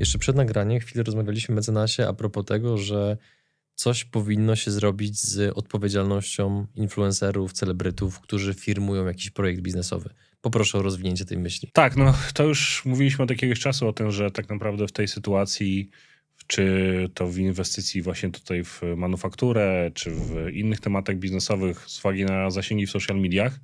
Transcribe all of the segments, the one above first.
Jeszcze przed nagraniem chwilę rozmawialiśmy mecenasie a propos tego, że coś powinno się zrobić z odpowiedzialnością influencerów, celebrytów, którzy firmują jakiś projekt biznesowy. Poproszę o rozwinięcie tej myśli. Tak, no to już mówiliśmy od jakiegoś czasu o tym, że tak naprawdę w tej sytuacji, czy to w inwestycji właśnie tutaj w manufakturę, czy w innych tematach biznesowych z uwagi na zasięgi w social mediach,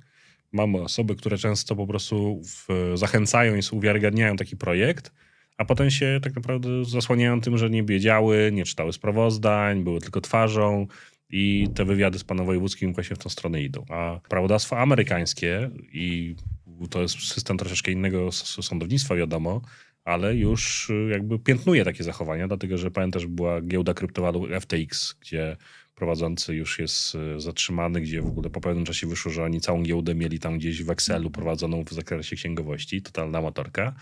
mamy osoby, które często po prostu w, zachęcają i uwiarygadniają taki projekt, a potem się tak naprawdę zasłaniają tym, że nie wiedziały, nie czytały sprawozdań, były tylko twarzą i te wywiady z panem wojewódzkim właśnie w tą stronę idą. A prawodawstwo amerykańskie i to jest system troszeczkę innego sądownictwa, wiadomo, ale już y, jakby piętnuje takie zachowania, dlatego że pamiętasz, była giełda kryptowalut FTX, gdzie prowadzący już jest y, zatrzymany, gdzie w ogóle po pewnym czasie wyszło, że oni całą giełdę mieli tam gdzieś w Excelu prowadzoną w zakresie księgowości, totalna amatorka,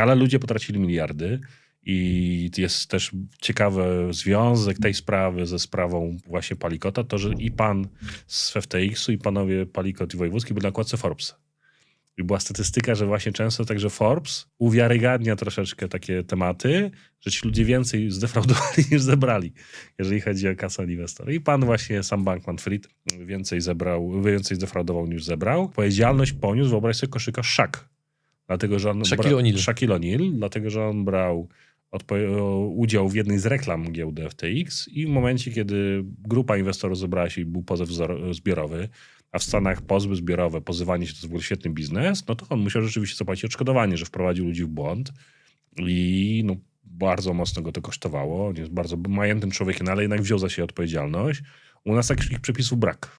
ale ludzie potracili miliardy i jest też ciekawy związek tej sprawy ze sprawą właśnie Palikota, to, że i pan z FTX-u i panowie Palikot i Wojewódzki byli na okładce Forbesa. I była statystyka, że właśnie często także Forbes uwiarygadnia troszeczkę takie tematy, że ci ludzie więcej zdefraudowali niż zebrali, jeżeli chodzi o kasę inwestora. I pan właśnie, sam Bankman Fried, więcej zebrał, więcej zdefraudował niż zebrał. Odpowiedzialność poniósł, wyobraź sobie, koszyka Szak. Dlatego, że on Shaquille O'Neal. Shaquille O'Neal, dlatego, że on brał udział w jednej z reklam giełdy FTX i w momencie, kiedy grupa inwestorów zebrała się i był pozew zbiorowy, a w Stanach pozwy zbiorowe, pozywanie się to jest w ogóle świetny biznes, no to on musiał rzeczywiście zapłacić odszkodowanie, że wprowadził ludzi w błąd i no, bardzo mocno go to kosztowało. On jest bardzo majętnym człowiekiem, ale jednak wziął za siebie odpowiedzialność. U nas takich przepisów brak.